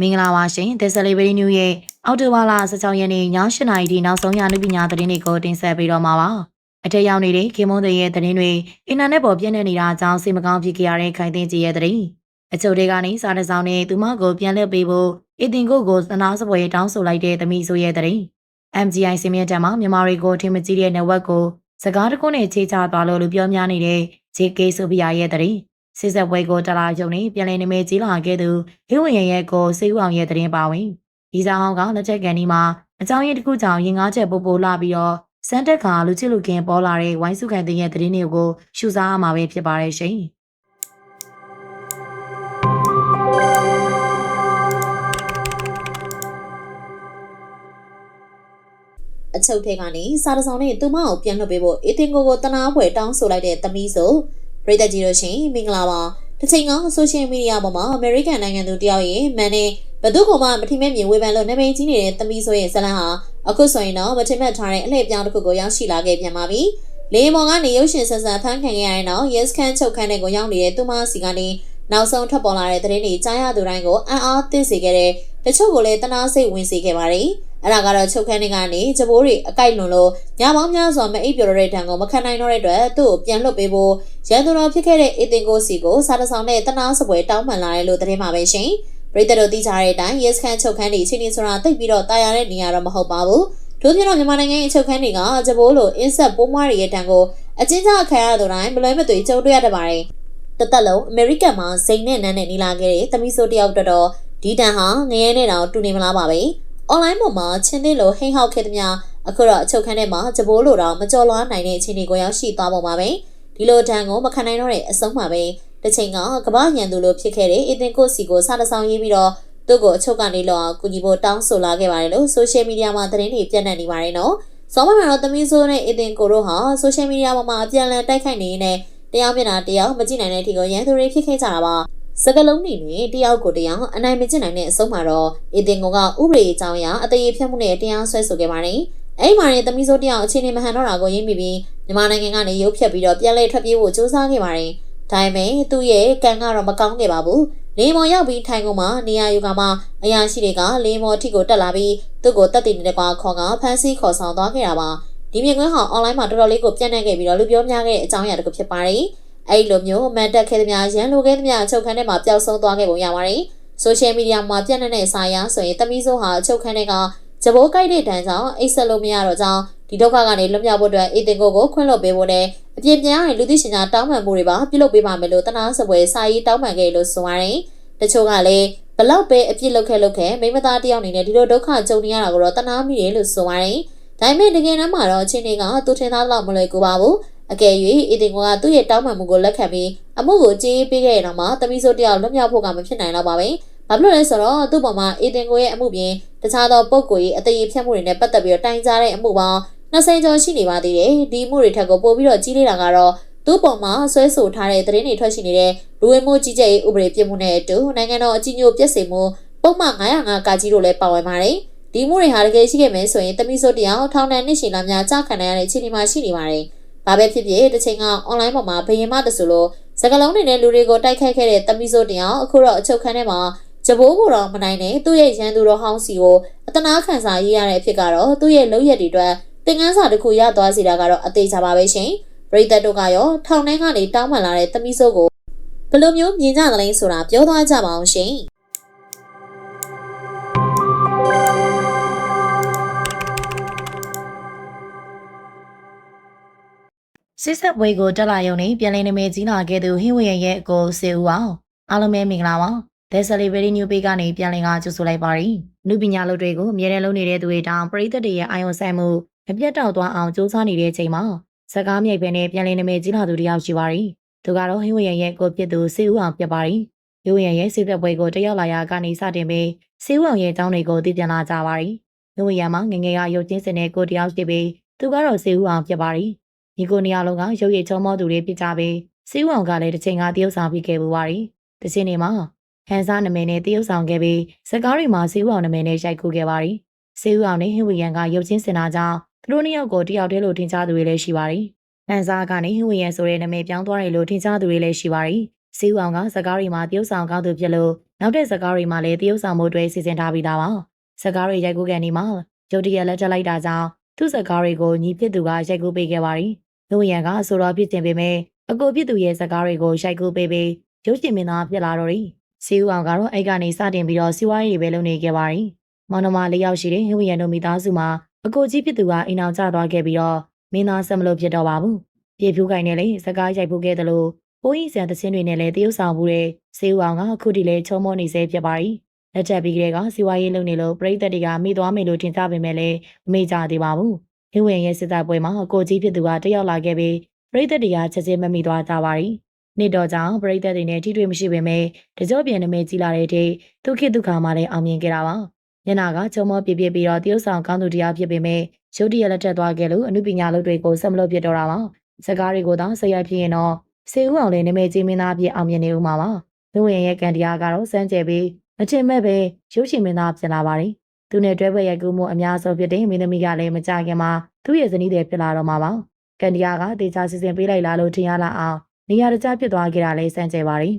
မင်္ဂလာပါရှင် The Celebrity News ရဲ့အောက်တိုဘာလ16ရက်နေ့ည7:00နာရီထိနောက်ဆုံးရနုပညာသတင်းတွေကိုတင်ဆက်ပေးတော့မှာပါ။အထက်ရောက်နေတဲ့ခေမွန်တဲ့ရဲ့သတင်းတွေအင်တာနက်ပေါ်ပြန့်နှံ့နေတာကြောင့်စိတ်မကောင်းဖြစ်ကြရတဲ့ခိုင်သိန်းကြီးရဲ့သတင်း။အချို့တွေကနေစာတစ်စောင်းနဲ့သူမကိုပြန်လှည့်ပေးဖို့အီတင်ကိုကိုသနာစပွဲတောင်းဆိုလိုက်တဲ့သမီးဆိုရဲ့သတင်း။ MGI စင်မြင့်တံမှာမြန်မာတွေကိုထင်မကြီးတဲ့ network ကိုစကားတကုန်းနဲ့ခြေချသွားလို့လူပြောများနေတဲ့ JK ဆိုဖီယာရဲ့သတင်း။ စစ်ဆက်ပွဲကိုတလာယုံနဲ့ပြန်လည်နာမည်ကြီးလာခဲ့သူဟင်းဝင်ရဲ့ရဲ့ကိုစေဦးအောင်ရဲ့သတင်းပါဝင်ဒီဆောင်အောင်ကလက်ချက်ကန်ဒီမှာအကြောင်းရင်းတစ်ခုကြောင့်ရင်ငါးချက်ပို့ပို့လာပြီးတော့စမ်းတက်ခါလူချစ်လူခင်ပေါ်လာတဲ့ဝိုင်းစုခံတဲ့ရဲ့သတင်းတွေကိုရှုစားရမှာပဲဖြစ်ပါတယ်ရှင်အချုပ်ထဲကနေစားတစောင်းနဲ့သူမကိုပြန်လွှတ်ပေးဖို့အီတင်ကိုကိုတနာပွဲတောင်းဆိုလိုက်တဲ့သမီးဆို ပြည်သက်ကြီးတို့ရှင်မင်္ဂလာပါတစ်ချိန်ကဆိုရှယ်မီဒီယာပေါ်မှာအမေရိကန်နိုင်ငံသူတယောက်ရဲ့မန်နဲ့ဘသူကမှမထိမဲ့မြင်ဝေဖန်လို့နာမည်ကြီးနေတဲ့သမီးဆိုရဲ့ဇလန်းဟာအခုဆိုရင်တော့မထိမဲ့ထားတဲ့အလှည့်ပြောင်းတစ်ခုကိုရောက်ရှိလာခဲ့ပြန်ပါပြီလေမော်ကနေရုပ်ရှင်ဆန်ဆန်ဖမ်းခံခဲ့ရတဲ့နောက် Yes ခန်းချုပ်ခန်းတဲ့ကိုရောက်နေတဲ့သူမစီကနေနောက်ဆုံးထွက်ပေါ်လာတဲ့သတင်းတွေကြားရသူတိုင်းကိုအံ့အားသင့်စေခဲ့တဲ့တချို့ကိုလည်းတနာစိတ်ဝင်စေခဲ့ပါတယ်။ အဲ့ဒါကတော့ချုပ်ခန်းတွေကနေကြပိုးတွေအကိုက်လွန်လို့ညပေါင်းများစွာမအိပ်ပျော်တဲ့တံကိုမခံနိုင်တော့တဲ့အတွက်သူ့ကိုပြန်လွတ်ပေးဖို့ရန်သူတော်ဖြစ်ခဲ့တဲ့အီတင်ကိုစီကိုစားတဆောင်နဲ့တနာစပွဲတောင်းပန်လာတယ်လို့သတင်းပါပဲရှင်။ပြည်သက်တို့သိကြတဲ့အတိုင်း Yes ခန်းချုပ်ခန်းတွေချင်းချင်းဆိုတာတိတ်ပြီးတော့တာယာတဲ့နေရာတော့မဟုတ်ပါဘူး။တို့ပြင်တော့မြန်မာနိုင်ငံရဲ့ချုပ်ခန်းတွေကကြပိုးလိုအင်းဆက်ပိုးမွားတွေရဲ့တံကိုအချင်းချင်းခံရတဲ့တိုင်းမလွဲမသွေကြုံတွေ့ရတတ်ပါတယ်။တသက်လုံးအမေရိကန်မှာစိန်နဲ့နန်းနဲ့နေလာခဲ့တဲ့သမီးဆိုတယောက်တော်တော်ဒီတန်ဟာငရဲနဲ့တောင်တူနေမလားပါပဲ။ online ပေါ်မှာချင်းသေးလိုဟိဟောက်ခဲ့သမျှအခုတော့အချုပ်ခန်းထဲမှာကြပိုးလိုတောင်မကြော်လွားနိုင်တဲ့အခြေအနေကိုရောက်ရှိသွားပုံပါပဲ။ဒီလိုတန်ကိုမခံနိုင်တော့တဲ့အဆုံးမှာပဲတစ်ချိန်ကကမ္ဘာညံသူလိုဖြစ်ခဲ့တဲ့အင်တင်ကိုစီကိုစားတဆောင်ရေးပြီးတော့သူ့ကိုအချုပ်ကနေလောက်အောင်ကူညီဖို့တောင်းဆိုလာခဲ့ပါတယ်လို့ social media မှာသတင်းတွေပြန့်နှံ့နေပါတယ်နော်။စောမမှာတော့သမီးဆိုးနဲ့အင်တင်ကိုတို့ဟာ social media ပေါ်မှာအပြန်အလှန်တိုက်ခိုက်နေနေတရားမျက်နှာတရားမကြည့်နိုင်တဲ့အထိကိုရန်သူတွေဖြစ်ခဲ့ကြတာပါ။ စကလုံးတွေနဲ့တယောက်ကိုတယောက်အနိုင်မကျင့်နိုင်တဲ့အဆုံးမှာတော့အင်တင်ကိုကဥပဒေအကြောင်းအရာအသေးဖြတ်မှုနဲ့တရားစွဲဆိုခဲ့ပါတယ်။အဲ့ဒီမှာနေသမီးစိုးတယောက်အခြေအနေမဟန်တော့တာကိုရင်းမိပြီးမြန်မာနိုင်ငံကနေရုပ်ဖြတ်ပြီးတော့ပြန်လည်ထွက်ပြေးဖို့ကြိုးစားခဲ့ပါတယ်။ဒါပေမဲ့သူ့ရဲ့ကံကတော့မကောင်းခဲ့ပါဘူး။လေမော်ရောက်ပြီးထိုင်ကုန်မှာနေရာယူကမှအရာရှိတွေကလေမော်အထိကိုတက်လာပြီးသူ့ကိုတက်တည်နေတဲ့ကွာခေါ်ကဖမ်းဆီးခေါ်ဆောင်သွားခဲ့တာပါ။ဒီမြင်ကွင်းဟာ online မှာတော်တော်လေးကိုပြန့်နှံ့ခဲ့ပြီးတော့လူပြောများခဲ့တဲ့အကြောင်းအရာတစ်ခုဖြစ်ပါတယ်။ အဲ့လိုမျိုးမန်တက်ခဲ့သမျှရန်လိုခဲ့သမျှအချုပ်ခန်းထဲမှာပျောက်ဆုံးသွားခဲ့ပုံရပါတယ်။ social media မှာပြန့်နှံ့တဲ့စာရဆိုရင်သမီးစိုးဟာအချုပ်ခန်းထဲကကြဘိုးကိုက်တဲ့တန်းကြောင့်အိတ်ဆက်လို့မရတော့ကြောင်းဒီဒုက္ခကနေလွတ်မြောက်ဖို့အတွက်အေတင်ကိုကိုခွင့်လွှတ်ပေးဖို့နဲ့အပြင်ပြန်ရရင်လူသိရှင်ကြားတောင်းပန်မှုတွေပါပြုလုပ်ပေးပါမယ်လို့တနာစပွဲစာရေးတောင်းပန်ခဲ့လို့ဆိုပါတယ်။တချို့ကလည်းဘလောက်ပဲအပြစ်လုပ်ခဲ့လုပ်ခဲ့မိမသားတယောက်အနေနဲ့ဒီလိုဒုက္ခကြုံနေရတာကိုတော့တနာမိတယ်လို့ဆိုပါတယ်။ဒါပေမဲ့တကယ်တမ်းမှာတော့အချင်းတွေကသူထင်သားလောက်မလွယ်ကူပါဘူး။ အကယ်၍အေတင်ကသူ့ရဲ့တောင်းပန်မှုကိုလက်ခံပြီးအမှုကိုကြေးပေးခဲ့ရတော့မှတမီးစိုးတယောက်လွတ်မြောက်ဖို့ကမဖြစ်နိုင်တော့ပါပဲ။ဘာဖြစ်လို့လဲဆိုတော့သူ့ပေါ်မှာအေတင်ကိုရဲ့အမှုပြင်တခြားသောပုံကိုကြီးအသေးဖြတ်မှုတွေနဲ့ပတ်သက်ပြီးတော့တိုင်ကြားတဲ့အမှုပေါင်း20ကျော်ရှိနေပါသေးတယ်ဒီမှုတွေထက်ကိုပို့ပြီးတော့ကြီးလေးတာကတော့သူ့ပေါ်မှာဆွဲဆိုထားတဲ့သတင်းတွေထွက်ရှိနေတဲ့လူဝင်မှုကြီးကြပ်ရေးဥပဒေပြစ်မှုနဲ့အတူနိုင်ငံတော်အကြီးအကျယ်ပြည့်စုံမှုပုံမှန်905ကကြီးတို့လည်းပါဝင်ပါတယ်ဒီမှုတွေဟာတကယ်ရှိခဲ့မယ်ဆိုရင်တမိဆိုတရားထောင်ဒဏ်နှစ်ရှည်လောက်များကြာခံရတဲ့အခြေအနေမှာရှိနေပါတယ် ဘာပဲဖြစ်ဖြစ်တစ်ချိန်က online ပေါ်မှာဘယင်မတဆူလို့စကလုံးတွေနဲ့လူတွေကိုတိုက်ခိုက်ခဲ့တဲ့တမိဆိုတရားအခုတော့အချုပ်ခန်းထဲမှာကြဘိုးကိုတော့မနိုင်နဲ့သူ့ရဲ့ရန်သူတော်ဟောင်းစီကိုအတနာခံစားရေးရတဲ့အဖြစ်ကတော့သူ့ရဲ့လုပ်ရက်တွေအတွက်သင်ခန်းစာတစ်ခုရသွားစီတာကတော့အသေးချပါပဲရှင်ပရိသတ်တို့ကရောထောင်ထဲကနေတောင်းပန်လာတဲ့သမီးစိုးကိုဘယ်လိုမျိုးမြင်ကြသလဲဆိုတာပြောသွားကြပါအောင်ရှင် စစ်ဆက်ပွဲကိုတက်လာရုံနဲ့ပြန်လည်နာမည်ကြီးလာခဲ့သူဟင်းဝရရဲ့အကိုစေဦးအောင်အားလုံးပဲမင်္ဂလာပါ The Celebrity New Page ကနေပြန်လည်ကကြိုဆိုလိုက်ပါရယ်နုပညာလုပ်တွေကိုအမြဲတမ်းလုပ်နေတဲ့သူတွေတောင်ပရိသတ်တွေရဲ့အာရုံစိုက်မှုမပြတ်တောက်သွားအောင်စူးစမ်းနေတဲ့ချိန်မှာစကားမြိုက်ပဲနဲ့ပြန်လည်နာမည်ကြီးလာသူတယောက်ရှိပါရယ်သူကတော့ဟင်းဝရရဲ့ကိုပြစ်သူစေဦးအောင်ဖြစ်ပါရယ်ဟင်းဝရရဲ့စစ်ဆက်ပွဲကိုတက်ရောက်လာရာကနေစတင်ပြီးစေဦးအောင်ရဲ့အကြောင်းတွေကိုသိပြန်လာကြပါရယ်ဟင်းဝရမှာငငယ်ကရုပ်ချင်းစင်တဲ့ကိုတယောက်ရှိပြီးသူကတော့စေဦးအောင်ဖြစ်ပါရယ် ဒီကိုနေရာလုံးကရုပ်ရည်ချုံမောသူတွေဖြစ်ကြပြီးစီးဝောင်ကလည်းတစ်ချိန်ကတရုတ်ဆောင်ပြီးခဲ့ပူပါရီ။တစ်ချိန်နေမှာဟန်စားနမည်နဲ့တရုတ်ဆောင်ခဲ့ပြီးစကားတွေမှာစီးဝောင်နမည်နဲ့ရိုက်ကူးခဲ့ပါရီ။စီးဝောင်နဲ့ဟင်ဝီယန်ကရုပ်ချင်းစင်တာကြောင့်သူတို့နှစ်ယောက်ကိုတယောက်တည်းလို့ထင်ကြသူတွေလည်းရှိပါရီ။ဟန်စားကနေဟင်ဝီယန်ဆိုတဲ့နမည်ပြောင်းသွားတယ်လို့ထင်ကြသူတွေလည်းရှိပါရီ။စီးဝောင်ကစကားတွေမှာတရုတ်ဆောင်ကောင်းသူဖြစ်လို့နောက်တဲ့ဇာတ်ကားတွေမှာလည်းတရုတ်ဆောင်မှုတွေစီစဉ်ထားပြီးသားပါဇာတ်ကားတွေရိုက်ကူးကန်ဒီမှာရုတ်တရက်လက်ထပ်လိုက်တာကြောင့်သူ့ဇာတ်ကားတွေကိုညီဖြစ်သူကရိုက်ကူးပေးခဲ့ပါတ ယ်လူရန်ကဆိုတော့ဖြစ်တင်ပေမဲ့အကိုဖြစ်သူရဲ့ဇာတ်ကားတွေကိုရိုက်ကူးပေးပြီးရုပ်ရှင်မင်းသားဖြစ်လာတော့တယ်စီဦးအောင်ကတော့အဲ့ကနေစတင်ပြီးတော့စီဝါရေးတွေပဲလုပ်နေခဲ့ပါတယ်မောင်နှမလေးယောက်ရှိတဲ့ဟိဝရန်တို့မိသားစုမှာအကိုကြီးဖြစ်သူကအိမ်အောင်ကျသွားခဲ့ပြီးတော့မင်းသားဆက်မလို့ဖြစ်တော့ပါဘူးပြေဖြူးကိုင်းနဲ့လေစကားရိုက်ဖို့ခဲ့တယ်လို့ပိုးကြီးဆန်သင်းတွေနဲ့လည်းတရုတ်ဆောင်မှုတဲ့စေဦးအောင်ကအခုထိလည်းချုံမောနေစေဖြစ်ပါ යි လက်ချက်ပြီးကလေးကစီဝါရေးလုပ်နေလို့ပြိသက်တွေကမိသွားမယ်လို့ထင်ကြပေမဲ့လည်းမမေ့ကြသေးပါဘူး ဟိဝရန်ရဲ့စစ်တပ်ပွဲမှာအကိုကြီးဖြစ်သူကတယောက်လာခဲ့ပြီးပြိသက်တွေကချက်ချင်းမမိသွားကြပါ යි နေ့တော့ကြောင့်ပြိသက်တွေနဲ့ထိတွေ့မရှိပေမဲ့တကြောပြန်နမဲကြီးလာတဲ့အထိဒုက္ခဒုက္ခမှလည်းအောင်မြင်ခဲ့တာပါညနာကချုံမောပြပြပြီးတော့တရုတ်ဆောင်ကောင်းသူတရားဖြစ်ပေမဲ့ရုတ်တရက်လက်ထက်သွားခဲ့လို့အမှုပညာလုပ်တွေကိုဆက်မလုပ်ဖြစ်တော့တာပါစကားတွေကိုတော့ဆက်ရိုက်ဖြစ်ရင်တော့စေဦးအောင်လည်းနမဲကြီးမင်းသားအဖြစ်အောင်မြင်နေဦးမှာပါလူဝင်ရဲ့ကန်တရားကတော့စမ်းကြယ်ပြီးမချင်မဲ့ပဲရုပ်ရှင်မင်းသားဖြစ်လာပါတယ် သူနဲ့တွဲဘက်ရိုက်ကူးမှုအများဆုံးဖြစ်တဲ့မင်းသမီးကလည်းမကြခင်မှာသူ့ရဲ့ဇနီးတွေဖြစ်လာတော့မှာပါကန်တရားကတေချာစီစဉ်ပေးလိုက်လားလို့ထင်ရလာအောင်နေရာတကျဖြစ်သွားခဲ့တာလည်းစမ်းကြယ်ပါတယ်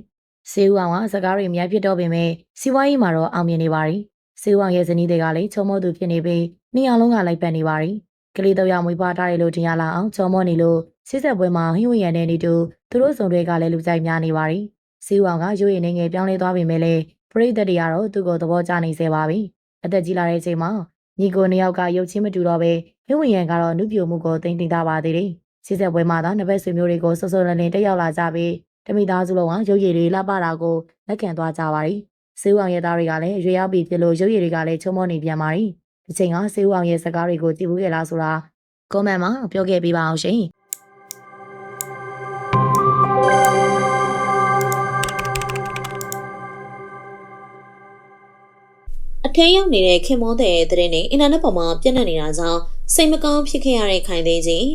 စေဦးအောင်ကစကားတွေအများဖြစ်တော့ပေမဲ့စီဝိုင်းကြီးမှာတော့အောင်မြင်နေပါတယ်စေဝောင်ရဲ့ဇနီးတွေကလည်းချုံမောသူဖြစ်နေပြီးနှစ်ယောက်လုံးကလိုက်ပတ်နေပါရီကလေးတော့ရမွေးဖွားထားတယ်လို့ထင်ရလာအောင်ချုံမောနေလို့စစ်ဆက်ပွဲမှာဟင်းဝင်ရတဲ့နေတူသူတို့စုံတွေကလည်းလူကြိုက်များနေပါရီစေဝောင်ကရွေရည်နေငယ်ပြောင်းလဲသွားပြီမဲ့လေပရိသတ်တွေကတော့သူ့ကိုသဘောကျနေစေပါပြီ အသက်ကြီးလာတဲ့အချိန်မှာညီကိုနှစ်ယောက်ကရုပ်ချင်းမတူတော့ပဲဟင်းဝင်ရန်ကတော့နုပြိုမှုကိုသိမ့်တင်တာပါသေးတယ်စစ်ဆက်ပွဲမှာတော့နှစ်ဘက်ဆွေမျိုးတွေကိုစောစောလင်းလင်းတက်ရောက်လာကြပြီးတမိသားစုလုံးကရုပ်ရည်တွေလှပတာကိုလက်ခံသွားကြပါရီစေးဦးအောင်ရဲ့သားတွေကလည်းရွေရောက်ပြီးပြလို့ရုပ်ရည်တွေကလည်းချုံမောနေပြန်ပါပြီ။ဒီချိန်ကစေးဦးအောင်ရဲ့စကားတွေကိုကြည့်ဘူးခဲ့လားဆိုတာကွန်မန့်မှာပြောခဲ့ပေးပါအောင်ရှင်။ ထင်းရောက်နေတဲ့ခင်မောတဲ့တဲ့တဲ့နဲ့အင်တာနက်ပေါ်မှာပြန့်နှံ့နေတာကြောင့်စိတ်မကောင်းဖြစ်ခဲ့ရတဲ့ခိုင်သိန်းကြီး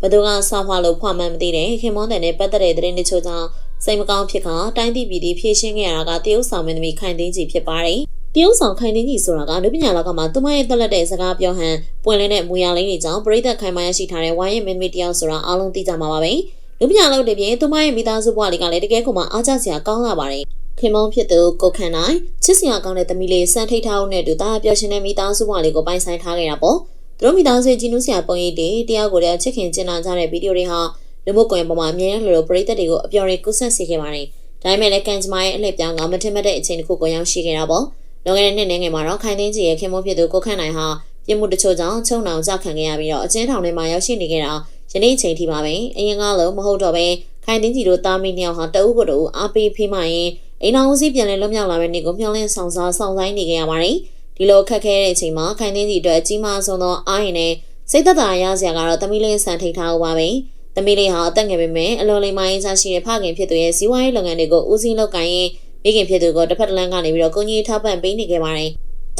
ဘသူကစာဖွာလို့ဖွာမှန်းမသိတဲ့ခင်မောတဲ့နဲ့ပတ်သက်တဲ့တဲ့တချို့ကြောင့်စိတ်မကောင်းဖြစ်ခါတိုင်းပြည်ပြည်ဖြည့်ရှင်းခဲ့ရတာကတရုတ်ဆောင်မင်းသမီးခိုင်သိန်းကြီးဖြစ်ပါတယ်တရုတ်ဆောင်ခိုင်သိန်းကြီးဆိုတာကလူပညာလောကမှာသူမရဲ့တက်လက်တဲ့စကားပြောဟန်ပွင့်လင်းတဲ့မူရလေးတွေကြောင့်ပြည်သက်ခိုင်မာရရှိထားတဲ့ဝိုင်းရဲ့မင်းသမီးတယောက်ဆိုတာအားလုံးသိကြမှာပါပဲလူပညာလောကတည်းကသူမရဲ့မိသားစုဘဝလေးကလည်းတကယ်ကိုမှအားကျစရာကောင်းလာပါတယ် ခင်မုံဖြစ်သူကိုခန့်နိုင်ချစ်စရာကောင်းတဲ့သမီးလေးစံထိတ်ထားဦးနဲ့တူတာပျော်ရှင်တဲ့မိသားစုဘဝလေးကိုပိုင်ဆိုင်ထားခဲ့တာပေါ့သူတို့မိသားစုရဲ့ကြီးနူးစရာပုံရိပ်တွေတရားကိုယ်တည်းချစ်ခင်ကျင်နာကြတဲ့ဗီဒီယိုတွေဟာလူမှုကွန်ရက်ပေါ်မှာအမြဲတမ်းလိုလိုပရိသတ်တွေကိုအပျော်တွေကူးဆက်စေခဲ့ပါတယ်ဒါပေမဲ့လည်းကန်ဂျမာရဲ့အလှည့်ပြောင်းကမထင်မှတ်တဲ့အချိန်တစ်ခုကိုရောက်ရှိခဲ့တာပေါ့လွန်ခဲ့တဲ့နှစ်နှစ်ငယ်မှာတော့ခိုင်သိန်းကြီးရဲ့ခင်မုံဖြစ်သူကိုခန့်နိုင်ဟာပြစ်မှုတချို့ကြောင့်ချုံနှောင်ကြခံခဲ့ရပြီးတော့အကျဉ်းထောင်ထဲမှာရောက်ရှိနေခဲ့တာယနေ့ချိန်ထိပါပဲအရင်ကလို့မဟုတ်တော့ပဲခိုင်သိန်းကြီးတို့တာမီနှစ်ယောက်ဟာတအုပ်ကိုတအုပ်အားပေးဖိမှရင် အိမ်အောင်ဦးစီးပြန်လဲလွတ်မြောက်လာတဲ့နေ့ကိုမျှော်လင့်ဆောင်စားဆောင်ဆိုင်နေကြရပါတယ်ဒီလိုခက်ခဲတဲ့အချိန်မှာခိုင်သိန်းကြီးအတွက်အကြီးမားဆုံးသောအားရင်နဲ့စိတ်သက်သာရစရာကတော့သမီးလေးဆန်ထိတ်ထားဦးပါပဲသမီးလေးဟာအသက်ငယ်ပေမဲ့အလွန်လေးမိုင်းစားရှိတဲ့ဖခင်ဖြစ်သူရဲ့ဇီဝရေးလုပ်ငန်းတွေကိုဦးစီးလုပ်ကိုင်ရင်မိခင်ဖြစ်သူကိုတစ်ဖက်တစ်လမ်းကနေပြီးတော့ကိုကြီးထောက်ပံ့ပေးနေခဲ့ပါတယ်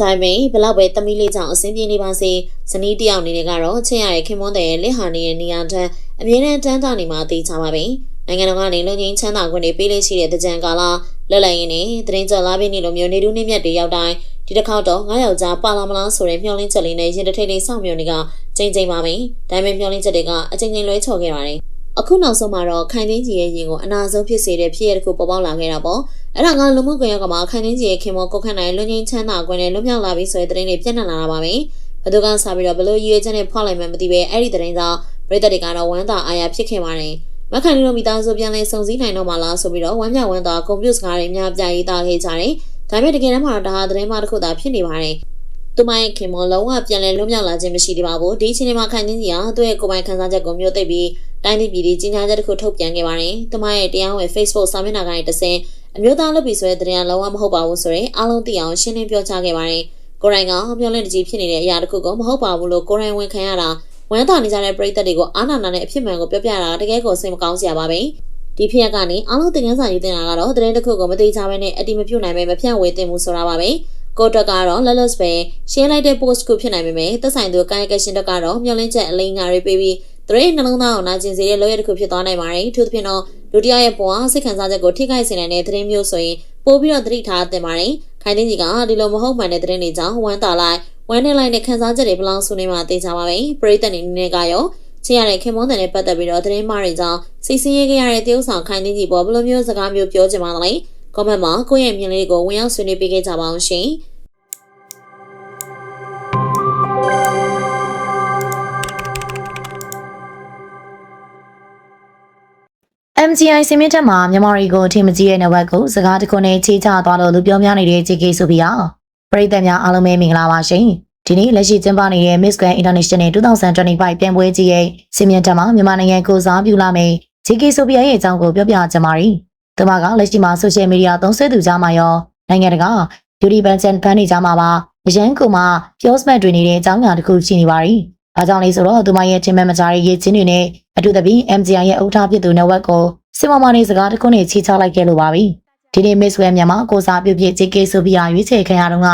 ဒါပေမဲ့ဘလောက်ပဲသမီးလေးကြောင့်အဆင်ပြေနေပါစေဇနီးတယောက်အနေနဲ့ကတော့ချစ်ရရဲ့ခင်မွန်းတဲ့လက်ဟာနေရဲ့နေရာထက်အမြဲတမ်းတန်းတာနေမှာသိချပါပဲနိုင်ငံတော်ကနေလုံငင်းချမ်းသာခွင့်တွေပေးလို့ရှိတဲ့တကြံကာလ လက်လိုက်ရင်းနဲ့သတင်းကြလာပြီးနေလိုမျိုးနေတူးနေမြတ်တွေရောက်တိုင်းဒီတစ်ခေါက်တော့ငါးယောက်ျားပါလာမလားဆိုတဲ့မျှော်လင့်ချက်လေးနဲ့ရင်တထိတ်လေးစောင့်မျှော်နေကချိန်ချိန်ပါပဲဒါပေမဲ့မျှော်လင့်ချက်တွေကအချိန်ချင်းလွဲချော်ခဲ့ပါတယ်အခုနောက်ဆုံးမှာတော့ခိုင်သိန်းကြီးရဲ့ရင်ကိုအနာဆုံးဖြစ်စေတဲ့ဖြစ်ရတစ်ခုပေါ်ပေါက်လာခဲ့တာပေါ့အဲ့ဒါကလူမှုကွန်ရက်ကမှခိုင်သိန်းကြီးရဲ့ခင်မောကိုခန့်နိုင်လွန်ငင်းချမ်းသာခွင့်နဲ့လွတ်မြောက်လာပြီဆိုတဲ့သတင်းတွေပြန့်နှံ့လာတာပါပဲဘသူကစားပြီးတော့ဘလို့ရွေးချက်နဲ့ဖွာလိုက်မှမသိပဲအဲ့ဒီသတင်းကြောင့်ပြည်သက်တွေကတော့ဝမ်းသာအားရဖြစ်ခဲ့ပါတယ် မခိုင်တို့မိသားစုပြန်လဲစုံစည်းနိုင်တော့မှလားဆိုပြီးတော့ဝမ်းမြောက်ဝမ်းသာကွန်ပျူတာစကားတွေများပြရေးသားခဲ့ကြတယ်ဒါပေမဲ့တကယ်တမ်းမှာတော့ဒါဟာသတင်းမှတစ်ခုသာဖြစ်နေပါတယ်သူမရဲ့ခင်မောလုံးဝပြန်လဲလွတ်မြောက်လာခြင်းမရှိသေးပါဘူးဒီအချိန်မှာခိုင်တင်းကြီးကသူ့ရဲ့ကိုယ်ပိုင်ခန်းစားချက်ကိုမျိုးသိပ်ပြီးတိုင်းပြည်ပြည်ကြီးညာချက်တစ်ခုထုတ်ပြန်ခဲ့ပါတယ်သူမရဲ့တရားဝင် Facebook စာမျက်နှာကနေတဆင့်အမျိုးသားလုပ်ပြီးဆိုတဲ့သတင်းလုံးဝမဟုတ်ပါဘူးဆိုရင်အားလုံးသိအောင်ရှင်းလင်းပြောကြားခဲ့ပါတယ်ကိုရိုင်းကမျောလင့်တကြီးဖြစ်နေတဲ့အရာတစ်ခုကိုမဟုတ်ပါဘူးလို့ကိုရိုင်းဝန်ခံရတာ ဝမ်းသာနေကြတဲ့ပရိသတ်တွေကိုအာနာနာနဲ့အဖြစ်မှန်ကိုပြောပြတာတကယ်ကိုစိတ်မကောင်းစရာပါပဲဒီဖြစ်ရပ်ကနေအားလုံးသင်ခန်းစာယူတင်တာကတော့သတင်းတစ်ခုကိုမသိကြဘဲနဲ့အတိမပြုတ်နိုင်ပဲမဖြန့်ဝေတင်မှုဆိုတာပါပဲကိုတက်ကတော့လက်လက်ပဲရှင်းလိုက်တဲ့ post ကိုဖြစ်နိုင်ပေမဲ့သက်ဆိုင်သူကာယကရှင်တက်ကတော့မျောလင့်ချက်အလိမ်ငါတွေပေးပြီးသူရဲ့နှလုံးသားကိုနာကျင်စေတဲ့လောရတစ်ခုဖြစ်သွားနိုင်ပါတယ်။ထို့သဖြင့်တော့လူတယောက်ရဲ့ဘဝစိတ်ခံစားချက်ကိုထိခိုက်စေနိုင်တဲ့သတင်းမျိုးဆိုရင်ပို့ပြီးတော့သတိထားသင့်ပါတယ်။ခိုင်သိန်းကြီးကဒီလိုမဟုတ်မှန်တဲ့သတင်းတွေကြောင့်ဝမ်းသာလိုက် ဝမ်းနေလိုက်တဲ့ခံစားချက်တွေဘလောင်ဆူနေမှသိကြပါပဲ။ပရိသတ်နေနေကရောချင်ရတဲ့ခင်မွန်းတဲ့နဲ့ပတ်သက်ပြီးတော့သတင်းမှားတွေကြောင့်စိတ်ဆင်းရဲခဲ့ရတဲ့တရုတ်ဆောင်ခိုင်သိန်းကြီးပေါ်ဘလိုမျိုးစကားမျိုးပြောချင်ပါသလဲ။ comment မှာကိုယ့်ရဲ့မြင်လေးကိုဝင်ရောက်ဆွေးနွေးပေးခဲ့ကြပါအောင်ရှင်။ MGI စီမင်းတက်မှာမြန်မာတွေကိုအထင်မကြီးတဲ့နဝက်ကိုစကားတခုနဲ့ချေချသွားလို့လူပြောများနေတဲ့ JK ဆိုပြီးတော့ ပရိသတ်များအားလုံးပဲမင်္ဂလာပါရှင်ဒီနေ့လက်ရှိကျင်းပနေတဲ့ Miss Grand International 2025ပြိုင်ပွဲကြီးရဲ့စီမင်းတက်မှာမြန်မာနိုင်ငံကိုစားပြုလာမယ့် JK ဆိုပြီးရဲ့အကြောင်းကိုပြောပြချင်ပါတယ်သူမကလက်ရှိမှာ social media သုံးစွဲသူကြားမှာရောနိုင်ငံတကာ beauty brand and brand တွေကြားမှာပါအရန်ကိုမှပြောစမတ်တွေနေတဲ့အကြောင်းအရာတစ်ခုရှိနေပါတယ်။ဒါကြောင့်လေဆိုတော့သူမရဲ့ချင်းမဲ့မကြားရဲ့ရေးချင်းတွေနဲ့အတူတပီ MGI ရဲ့အုတ်ထားဖြစ်သူ network ကိုစင်မမနေစကားတစ်ခုနဲ့ချီချလိုက်ခဲ့လို့ပါပြီ။ ဒီနေ့ Miss Web မြန်မာကိုစားပြုဖြစ် JK ဆိုပြီးရွေးချယ်ခံရတော့က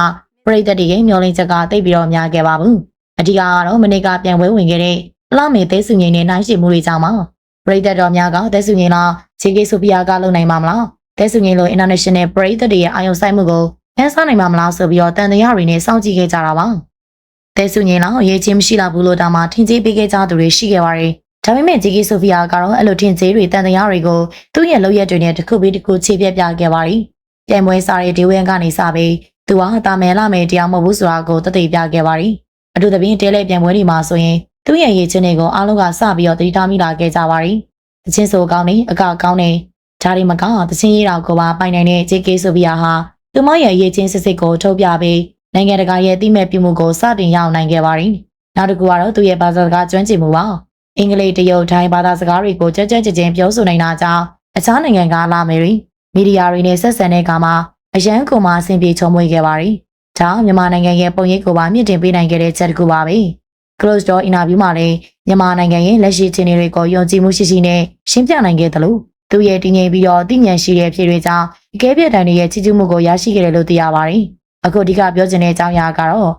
ပရိသတ်တွေရဲ့မျှော်လင့်ချက်ကတိတ်ပြီးတော့များခဲ့ပါဘူး။အဓိကကတော့မနေ့ကပြန်ပွဲဝင်ခဲ့တဲ့လမေသေးစုငိန်နဲ့နိုင်ရှိမှုတွေကြောင့်ပါ။ပရိသတ်တော်များကသက်စုငိန်လား JK ဆိုပြီးကလုံနိုင်မှာမလား။သက်စုငိန်လို international ပရိသတ်တွေရဲ့အာရုံစိုက်မှုကိုဖန်ဆားနိုင်မှာမလားဆိုပြီးတော့တန်တရားတွေနဲ့စောင့်ကြည့်ခဲ့ကြတာပါ။တဲဆုငင်လောက်အရေးချင်းမရှိလာဘူးလို့ဒါမှထင်ကြီးပေးခဲ့ကြသူတွေရှိခဲ့ပါတယ်။ ဒါပေမဲ့ဂျီကီဆိုဖီယာကတော့အဲ့လိုထင်ကြီးတွေတန်တရားတွေကိုသူ့ရဲ့လုပ်ရက်တွေနဲ့တစ်ခုပြီးတစ်ခုခြေပြက်ပြခဲ့ပါတယ်။ပြိုင်ပွဲစားတဲ့ဒေဝယန်ကနေစပြီးသူဟာတာမယ်လာမယ်တရားမဟုတ်ဘူးဆိုတာကိုတသိပြခဲ့ပါတယ်။အတူတပင်းတဲလဲပြိုင်ပွဲတွေမှာဆိုရင်သူ့ရဲ့ရေးချင်းတွေကိုအားလုံးကစပြီးတော့တတိထားမိလာခဲ့ကြပါတယ်။တချင်းဆိုကောင်းနေအကကောင်းနေဓာရီမကောင်းတချင်းရေးတော်ကိုပါပိုင်နိုင်တဲ့ဂျီကီဆိုဖီယာဟာသူမရဲ့ရေးချင်းစစ်စစ်ကိုထုတ်ပြပြီးနိုင်ငံတကာရဲ့အသိမဲ့ပြုမှုကိုစတင်ရအောင်နိုင်ခဲ့ပါတယ်။နောက်တစ်ခုကတော့သူရဲ့ဘာသာစကားကျွမ်းကျင်မှုပါ။ အင်္ဂလိပ်တရုတ်ထိုင်းဘာသာစကားတွေကိုကြက်ကြက်ကြက်ချင်းပြောဆိုနိုင်တာကြောင့်အခြားနိုင်ငံကလာမယ်ရီမီဒီယာတွေနဲ့ဆက်ဆံတဲ့အခါမှာအရန်ကုန်မှာအဆင်ပြေချုံမွေခဲ့ပါတယ်။ဒါမြန်မာနိုင်ငံရဲ့ပုံရိပ်ကိုပါမြင့်တင်ပေးနိုင်ခဲ့တဲ့ချက်တစ်ခုပါပဲ။ Close door interview မှာလည်းမြန်မာနိုင်ငံရဲ့လက်ရှိအခြေအနေတွေကိုယုံကြည်မှုရှိရှိနဲ့ရှင်းပြနိုင်ခဲ့တယ်လို့သူရဲ့တည်ငြိမ်ပြီးတော့တည်ဉဏ်ရှိတဲ့ဖြေတွေကြောင့်အကဲပြတ်တန်တွေရဲ့ချီးကျူးမှုကိုရရှိခဲ့တယ်လို့သိရပါတယ်။အခုဒီကပြောချင်တဲ့အကြောင်းအရာကတော့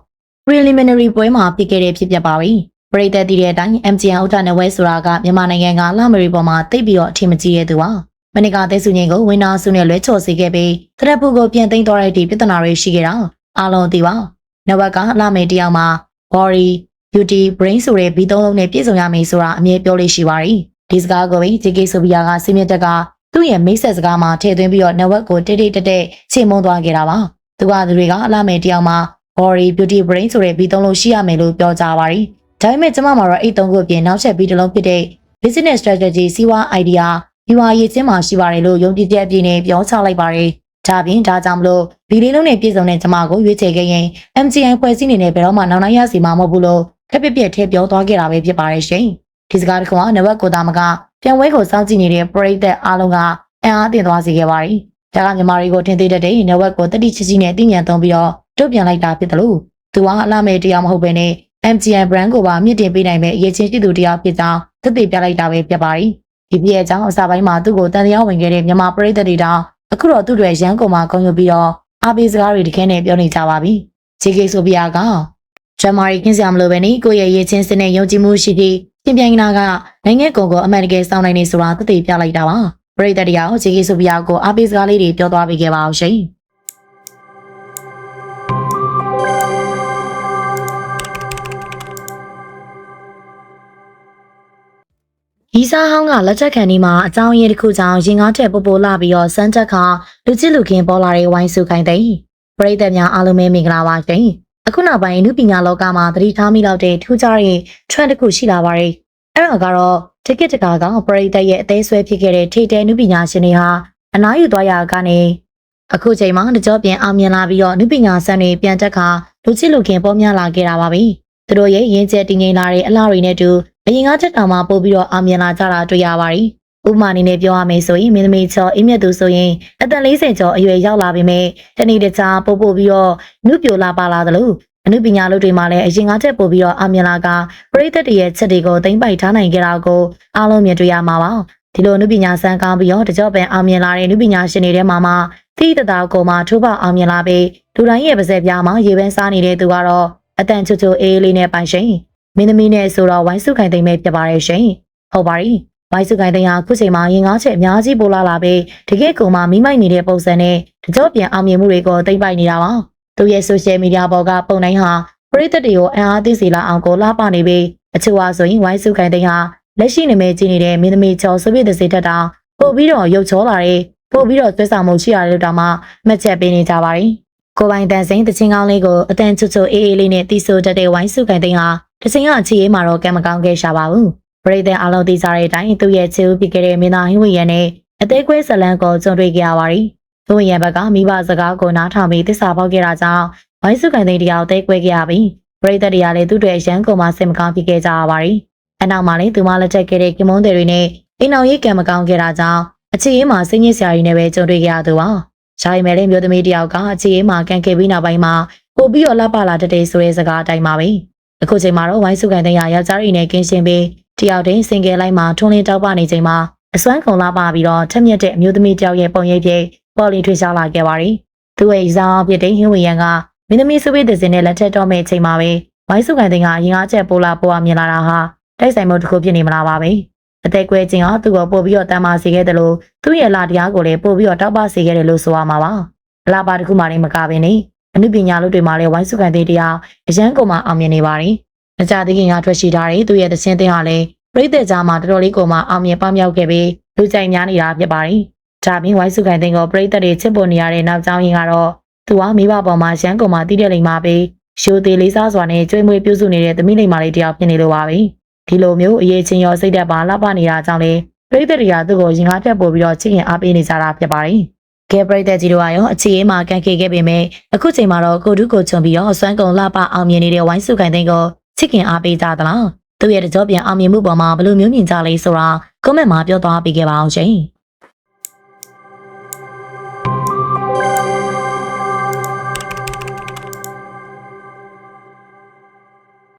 preliminary ပွဲမှာဖြစ်ခဲ့တဲ့ဖြစ်ပျက်ပါပဲ။ ပရိသတ်တည်တဲ့အတိုင်း MGN ဥထနဝဲဆိုတာကမြန်မာနိုင်ငံကလာမရီပေါ်မှာတိတ်ပြီးတော့အထင်မကြီးရဲ့သူပါ။မနစ်ကသဲစုငင်ကိုဝင်းနာစုနဲ့လွဲချော်စေခဲ့ပြီးတရက်ဖူကိုပြန်သိမ်းသွားတဲ့ဒီပြဿနာတွေရှိခဲ့တာအားလုံးသိပါ။နဝက်ကလာမယ်တယောက်မှာ body beauty brain ဆိုတဲ့ဘီသုံးလုံးနဲ့ပြည့်စုံရမယ်ဆိုတာအမြဲပြောလို့ရှိပါတယ်။ဒီစကားကိုပဲ JK ဆိုဗီယာကစီမီတက်ကသူ့ရဲ့မိတ်ဆက်စကားမှာထည့်သွင်းပြီးတော့ network ကိုတိတ်တိတ်တက်တက်ချိန်မုံသွားခဲ့တာပါ။သူကသူတွေကအလားမယ်တယောက်မှာ body beauty brain ဆိုတဲ့ဘီသုံးလုံးရှိရမယ်လို့ပြောကြပါတယ်။ ဒါပေမဲ့ကျမမှာတော့အဲ့သုံးခုအပြင်နောက်ချက်ဘီတစ်လုံးဖြစ်တဲ့ business strategy စီးပွား idea ဒီဝါရေးချင်းမှာရှိပါတယ်လို့ယုံကြည်ချက်အပြည့်နဲ့ပြောချလိုက်ပါတယ်။ဒါပြင်ဒါကြောင့်မလို့ဘီလေးလုံးနဲ့ပြည့်စုံတဲ့ကျမကိုရွေးချယ်ခဲ့ရင် MCN ဖွဲ့စည်းနေနဲ့ဘယ်တော့မှနောက်နိုင်ရစီမှာမဟုတ်ဘူးလို့ထပ်ပြပြထည့်ပြောသွားခဲ့တာပဲဖြစ်ပါတယ်ရှင်။ဒီစကားတစ်ခုက network ကိုတာမကပြန်ဝဲကိုစောင့်ကြည့်နေတဲ့ပရိသတ်အားလုံးကအံ့အားသင့်သွားစေခဲ့ပါတယ်။ဒါကမြန်မာတွေကိုထင်သေးတဲ့တဲ့ network ကိုတတိချီချီနဲ့သိဉာဏ်သုံးပြီးတော့တုတ်ပြန်လိုက်တာဖြစ်တယ်လို့သူကအလားမဲ့တရားမဟုတ်ဘဲနဲ့ MGN brand ကိုပါမြင့်တင်ပေးနိုင်မဲ့အရေးချင်းရှိသူတရားဖြစ်ကြောင်းသက်သေပြလိုက်တာပဲဖြစ်ပါတယ်။ဒီပြည့်အကြောင်းအစာပိုင်းမှာသူ့ကိုတန်တရားဝင်ခဲ့တဲ့မြန်မာပရိသတ်တွေတောင်အခုတော့သူ့တွေရန်ကုန်မှာဂုဏ်ယူပြီးတော့အားပေးစကားတွေတခဲနဲ့ပြောနေကြပါပြီ။ JK ဆိုပြာကဂျမာရီကင်းစရာမလိုပဲနေကိုယ့်ရဲ့ရေးချင်းစနဲ့ယုံကြည်မှုရှိပြီးပြင်ပြိုင်နာကနိုင်ငံကုန်ကိုအမှန်တကယ်စောင့်နိုင်နေဆိုတာသက်သေပြလိုက်တာပါပရိသတ်တရားကိုဂျေကီဆိုဖီယာကိုအားပေးစကားလေးတွေပြောသွားပေးခဲ့ပါအောင်ရှင်ီ စာဟောင်းကလက်ချက်ခံဒီမှာအကြောင်းရင်းတစ်ခုကြောင့်ရင်ကားထက်ပိုပိုလာပြီးတော့စမ်းချက်ခါလူချစ်လူခင်ပေါ်လာတဲ့ဝိုင်းစုခိုင်းတဲ့ပရိသတ်များအားလုံးပဲမင်္ဂလာပါရှင်အခုနောက်ပိုင်းလူပညာလောကမှာသတိထားမိတော့တဲ့ထူးခြားတဲ့ trend တစ်ခုရှိလာပါတယ်အဲ့ဒါကတော့ ticket တကာကပရိသတ်ရဲ့အသေးဆွဲဖြစ်ခဲ့တဲ့ထိတဲ့နုပညာရှင်တွေဟာအနားယူသွားရကနေအခုချိန်မှာတကြောပြန်အောင်မြင်လာပြီးတော့နုပညာဆန်တွေပြန်တက်ခါလူချစ်လူခင်ပေါ်များလာခဲ့တာပါပဲသူတို့ရဲ့ရင်းကျက်တည်ငြိမ်လာတဲ့အလားတွေနဲ့တူ အရင်ကချက်တောင်မှပို့ပြီးတော့အောင်မြင်လာကြတာတွေ့ရပါတယ်ဥပမာအနေနဲ့ပြောရမယ်ဆိုရင်မင်းသမီးချောအိမ်မြတ်သူဆိုရင်အသက်40ကျော်အရွယ်ရောက်လာပြီမဲ့တနေ့တခြားပို့ပို့ပြီးတော့နှုတ်ပြလာပါလာသလိုအနုပညာလုပ်တွေမှာလည်းအရင်ကချက်ပို့ပြီးတော့အောင်မြင်လာကပရိသတ်တွေရဲ့ချက်တွေကိုသိမ့်ပိုက်ထားနိုင်ကြတာကိုအားလုံးမြင်တွေ့ရမှာပါဒီလိုအနုပညာစမ်းကောင်းပြီးတော့တကြော့ပင်အောင်မြင်လာတဲ့အနုပညာရှင်တွေထဲမှာမှသီးတတာကိုမှထိုးပေါအောင်မြင်လာပြီးလူတိုင်းရဲ့ပါဇက်ပြားမှာရေပန်းစားနေတဲ့သူကတော့အတန်ချွတ်ချွတ်အေးလေးနဲ့ပိုင်ရှင် မင်းသမီးနဲ့ဆိုတော့ဝိုင်းစုခိုင်သိမ့်မဲ့ဖြစ်ပါတယ်ရှင်ဟုတ်ပါပြီဝိုင်းစုခိုင်သိန်းဟာခုချိန်မှာရင်ကားချက်အများကြီးပိုလာလာပြီးတကယ့်ကိုမှမိမိုက်နေတဲ့ပုံစံနဲ့တကြော့ပြန်အောင်မြင်မှုတွေကိုသိမ့်ပိုက်နေတာပါသူရဲ့ social media ပေါ်ကပုံတိုင်းဟာပရိသတ်တွေကိုအံ့အားသင့်စေလာအောင်ကိုလာပနေပြီးအချို့ဟာဆိုရင်ဝိုင်းစုခိုင်သိန်းဟာလက်ရှိနာမည်ကြီးနေတဲ့မင်းသမီးချော်ဆိုဗီယက်တစ်စေတက်တောင်ပို့ပြီးတော့ရုပ်ချောလာတဲ့ပို့ပြီးတော့သွေးဆောင်မှုရှိရတယ်လို့တောင်မှမှတ်ချက်ပေးနေကြပါတယ်ကိုပိုင်တန်စိန်တချင်းကောင်းလေးကိုအတန်ချွတ်ချွတ်အေးအေးလေးနဲ့တီးဆိုတတ်တဲ့ဝိုင်းစုကန်သိန်းဟာ တချင်းကချီရေးမှာတော့ကံမကောင်းခဲ့ရှာပါဘူးပရိသတ်အားလုံးသိကြတဲ့အတိုင်းသူ့ရဲ့ချီဦးပြခဲ့တဲ့မင်းသားဟင်းဝေရနဲ့အသေးကွဲဇလန်ကိုကြုံတွေ့ကြရပါတယ်ဟင်းဝေရဘက်ကမိဘစကားကိုနားထောင်ပြီးတစ္ဆာပေါက်ခဲ့တာကြောင့်ဝိုင်းစုကန်သိန်းတရားအသေးကွဲခဲ့ရပြီးပရိသတ်တွေကလည်းသူ့တွေရန်ကုန်မှာစင်မကောင်းဖြစ်ခဲ့ကြရပါတယ်အနောက်မှာလည်းသူမလက်ထက်ခဲ့တဲ့ကင်မွန်းတွေနဲ့အိမ်အောင်ရေးကံမကောင်းခဲ့တာကြောင့်အခြေရေးမှာစိတ်ညစ်စရာတွေနဲ့ပဲကြုံတွေ့ကြရသူပါ။ရှာရီမဲလေးမျိုးသမီးတယောက်ကအခြေရေးမှာကန်ခဲ့ပြီးနောက်ပိုင်းမှာပို့ပြီးတော့လှပလာတတ်တဲ့ဆိုတဲ့စကားအတိုင်းပါပဲ။ အခုချိန်မှာတော့ဝိုင်းစုကန်တဲ့ရယောက်ျားတွေနဲ့ကင်းရှင်းပြီးတယောက်တည်းစင်ကယ်လိုက်မှာထွန်းလင်းတောက်ပနေချိန်မှာအစွမ်းကုန်လှပပြီးတော့ထက်မြက်တဲ့အမျိုးသမီးတယောက်ရဲ့ပုံရိပ်ပြိပေါ်လီထွေးရှားလာခဲ့ပါတယ်။သူ့ရဲ့အစားအဖြစ်တဲ့ဟင်းဝေရန်ကမင်းသမီးစုဝေးတဲ့စင်နဲ့လက်ထက်တော့မဲ့ချိန်မှာပဲဝိုင်းစုကန်တဲ့ကရင်အားချက်ပိုးလာပိုးအမြင်လာတာဟာတိုက်ဆိုင်မှုတစ်ခုဖြစ်နေမလားပါပဲ။အသက်ကွဲခြင်းဟာသူ့ကိုပို့ပြီးတော့တမ်းမာစေခဲ့တယ်လို့သူ့ရဲ့လာတရားကိုလည်းပို့ပြီးတော့တောက်ပစေခဲ့တယ်လို့ဆိုရမှာပါ။အလားပါတစ်ခုမှလည်းမကဘဲနဲ့ အနုပညာလူတွေမှာလည်းဝိုင်းစုကန်သေးတရားအရန်ကုန်မှအောင်မြင်နေပါတယ်။မကြသေးခင်ကထွက်ရှိထားတဲ့သူ့ရဲ့သချင်းသင်းဟာလည်းပြိသက်ကြားမှာတော်တော်လေးကိုမှအောင်မြင်ပမြောက်ခဲ့ပြီးလူကြိုက်များနေတာဖြစ်ပါတယ်။ဒါပြင်ဝိုင်းစုကန်သင်းကိုပြိသက်တွေချစ်ပေါ်နေရတဲ့နောက်ကြောင်းရင်းကတော့သူကမိဘပေါ်မှာရန်ကုန်မှာတည်တဲ့လိမ်မှာပဲရှိုးသေးလေးစားစွာနဲ့ကြွေးမွေးပြုစုနေတဲ့သမီးလိမ်မာလေးတယောက်ဖြစ်နေလို့ပါပဲ။ဒီလိုမျိုးအရေးချင်းရောစိတ်သက်ပါလှပနေတာကြောင့်လေပြိသက်တွေကသူ့ကိုရင်ကားဖြတ်ပို့ပြီးတော့ချစ်ရင်အားပေးနေကြတာဖြစ်ပါတယ်။ ကဲပရိသတ်ကြီးတို့ကရောအခြေအေးမှာကန်ခေခဲ့ပေမဲ့အခုချိန်မှာတော့ကိုတုကိုချုံပြီးတော့စွမ်းကုန်လှပအောင်မြင်နေတဲ့ဝိုင်းစုကန်သိန်းကိုချစ်ခင်အားပေးကြသလားသူ့ရဲ့တကြောပြန်အောင်မြင်မှုပေါ်မှာဘယ်လိုမျိုးမြင်ကြလဲဆိုတာကွန်မန့်မှာပြောသွားပေးခဲ့ပါအောင်ရှင်။